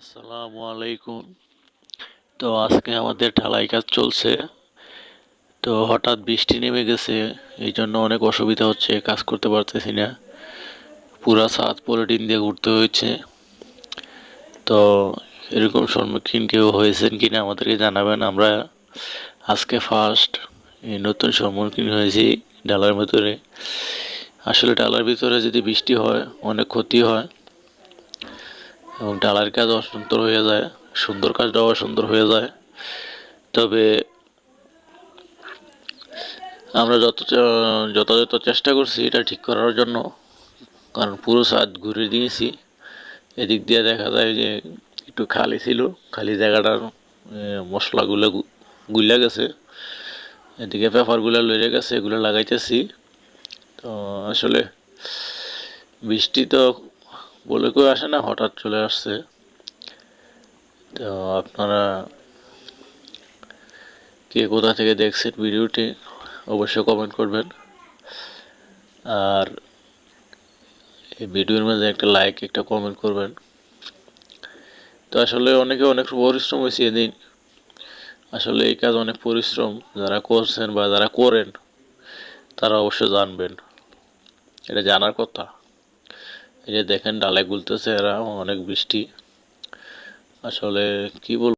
আসসালামু আলাইকুম। তো আজকে আমাদের ঢালাই কাজ চলছে। তো হঠাৎ বৃষ্টি নেমে গেছে এই জন্য অনেক অসুবিধা হচ্ছে, কাজ করতে পারতেছি না। পুরা ছাদ পলিটিন দিয়ে ঘুরতে হয়েছে। তো এরকম সম্মুখীন কেউ হয়েছেন কি না আমাদেরকে জানাবেন। আমরা আজকে ফার্স্ট এই নতুন সম্মুখীন হয়েছি ডালার ভিতরে। আসলে ডালার ভিতরে যদি বৃষ্টি হয়, অনেক ক্ষতি হয়। এবং ডালার কাজ অসুন্দর হয়ে যায়, সুন্দর কাজটাও অসুন্দর হয়ে যায়। তবে আমরা যত, যথাযথ চেষ্টা করছি এটা ঠিক করার জন্য, কারণ পুরো সাত ঘুরে দিয়েছি। এদিক দিয়ে দেখা যায় যে একটু খালি ছিল, খালি জায়গাটার মশলাগুলো গুলা গেছে। এদিকে পেপারগুলো লড়ে গেছে, এগুলো লাগাইতেছি। তো আসলে বৃষ্টি তো বলে কেউ আসে না, হঠাৎ চলে আসছে। তো আপনারা কে কোথা থেকে দেখছেন ভিডিওটি অবশ্যই কমেন্ট করবেন। আর এই ভিডিওর মধ্যে একটা লাইক একটা কমেন্ট করবেন। তো আসলে অনেকে অনেক পরিশ্রম হয়েছে এদিন। আসলে এই কাজ অনেক পরিশ্রম। যারা করছেন বা যারা করেন, তারা অবশ্যই জানবেন। এটা জানার কথা। এই যে দেখেন ডালে গুলতেছে এরা অনেক বৃষ্টি। আসলে কি বলব?